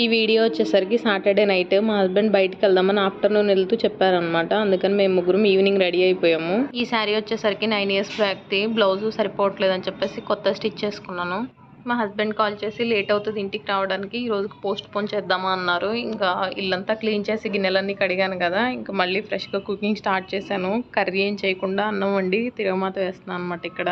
ఈ వీడియో వచ్చేసరికి Saturday night మా హస్బెండ్ బయటకు వెళ్దామని ఆఫ్టర్నూన్ వెళ్తూ చెప్పారనమాట అందుకని మేము ముగ్గురం ఈవినింగ్ రెడీ అయిపోయాము. ఈ శారీ వచ్చేసరికి నైన్ ఇయర్స్ బ్యాక్ది. బ్లౌజ్ సరిపోవట్లేదు అని చెప్పేసి కొత్త స్టిచ్ చేసుకున్నాను. మా హస్బెండ్ కాల్ చేసి లేట్ అవుతుంది ఇంటికి రావడానికి ఈ రోజుకి పోస్ట్ పోన్ చేద్దామా అన్నారు. ఇంకా ఇల్లంతా క్లీన్ చేసి గిన్నెలన్నీ కడిగాను కదా ఇంకా మళ్ళీ ఫ్రెష్గా కుకింగ్ స్టార్ట్ చేశాను. కర్రీ ఏం చేయకుండా అన్నం వండి తిరగమాత వేస్తున్నాను అనమాట ఇక్కడ.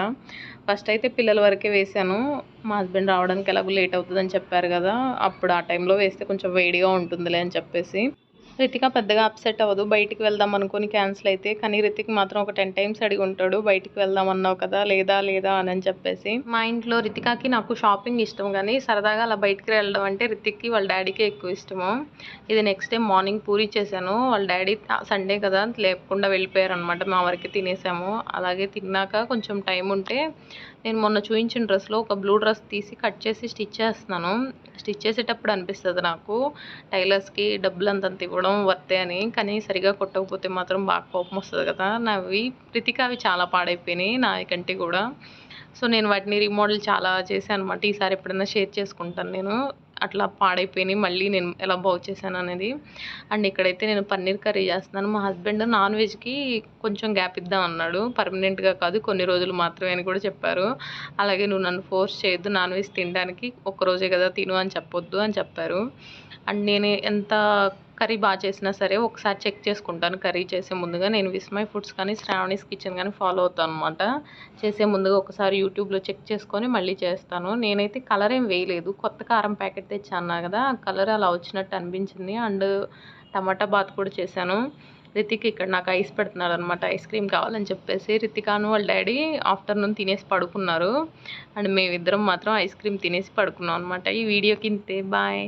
ఫస్ట్ అయితే పిల్లల వరకే వేసాను మా హస్బెండ్ రావడానికి ఎలాగో లేట్ అవుతుందని చెప్పారు కదా అప్పుడు ఆ టైంలో వేస్తే కొంచెం వేడిగా ఉంటుందిలే అని చెప్పేసి. రితిక పెద్దగా అప్సెట్ అవ్వదు. బయటికి వెళ్దాం అనుకుని క్యాన్సిల్ అయితే కానీ రితిక్ మాత్రం ఒక టెన్ టైమ్స్ అడిగి ఉంటాడు. బయటికి వెళ్దాం అన్నావు కదా లేదా లేదా అని అని చెప్పేసి. మా ఇంట్లో రితికాకి నాకు షాపింగ్ ఇష్టం కానీ సరదాగా అలా బయటికి వెళ్ళడం అంటే రితిక్కి వాళ్ళ డాడీకి ఎక్కువ ఇష్టము. ఇది నెక్స్ట్ డే మార్నింగ్ పూరి చేశాను. వాళ్ళ డాడీ సండే కదా లేకుండా వెళ్ళిపోయారు అనమాట మా వరకు తినేసాము. అలాగే తిన్నాక కొంచెం టైం ఉంటే నేను మొన్న చూపించిన డ్రెస్లో ఒక బ్లూ డ్రెస్ తీసి కట్ చేసి స్టిచ్ చేస్తున్నాను. స్టిచ్ చేసేటప్పుడు అనిపిస్తుంది నాకు. టైలర్స్కి డబ్బులు అంతంత ఇవ్వడం వర్తే అని. కానీ సరిగా కొట్టకపోతే మాత్రం బాగా కోపం వస్తుంది కదా. నావి ప్రితిక అవి చాలా పాడైపోయినాయి నా కంటే కూడా. సో నేను వాటిని రీమోడల్ చాలా చేశాను అనమాట ఈసారి ఎప్పుడైనా షేర్ చేసుకుంటాను నేను. అట్లా పాడైపోయినాయి. మళ్ళీ నేను ఎలా బాగు చేశాను అనేది. అండ్ ఇక్కడైతే నేను పన్నీర్ కర్రీ చేస్తున్నాను. మా హస్బెండ్ నాన్ వెజ్కి కొంచెం గ్యాప్ ఇద్దాం అన్నాడు. పర్మనెంట్గా కాదు కొన్ని రోజులు మాత్రమే అని కూడా చెప్పారు. అలాగే నువ్వు నన్ను ఫోర్స్ చేయొద్దు. నాన్ వెజ్ తినడానికి ఒక్కరోజే కదా తిను అని చెప్పొద్దు అని చెప్పారు. అండ్ నేను ఎంత కర్రీ బాగా చేసినా సరే ఒకసారి చెక్ చేసుకుంటాను. కర్రీ చేసే ముందుగా నేను విస్మయ్ ఫుడ్స్ కానీ శ్రావణీస్ కిచెన్ కానీ ఫాలో అవుతాను అనమాట చేసే ముందుగా ఒకసారి యూట్యూబ్లో చెక్ చేసుకొని మళ్ళీ చేస్తాను. నేనైతే కలర్ ఏం వేయలేదు. కొత్త కారం ప్యాకెట్ తెచ్చాను కదా కలర్ అలా వచ్చినట్టు అనిపించింది. అండ్ టమాటా బాత్ కూడా చేశాను. రితిక్ ఇక్కడ నాకు ఐస్ పెడుతున్నాడు అనమాట ఐస్ క్రీమ్ కావాలని చెప్పేసి రితికాను వాళ్ళ డాడీ ఆఫ్టర్నూన్ తినేసి పడుకున్నారు. అండ్ మేమిద్దరం మాత్రం ఐస్ క్రీమ్ తినేసి పడుకున్నాం అనమాట ఈ వీడియోకి ఇంతే. బాయ్.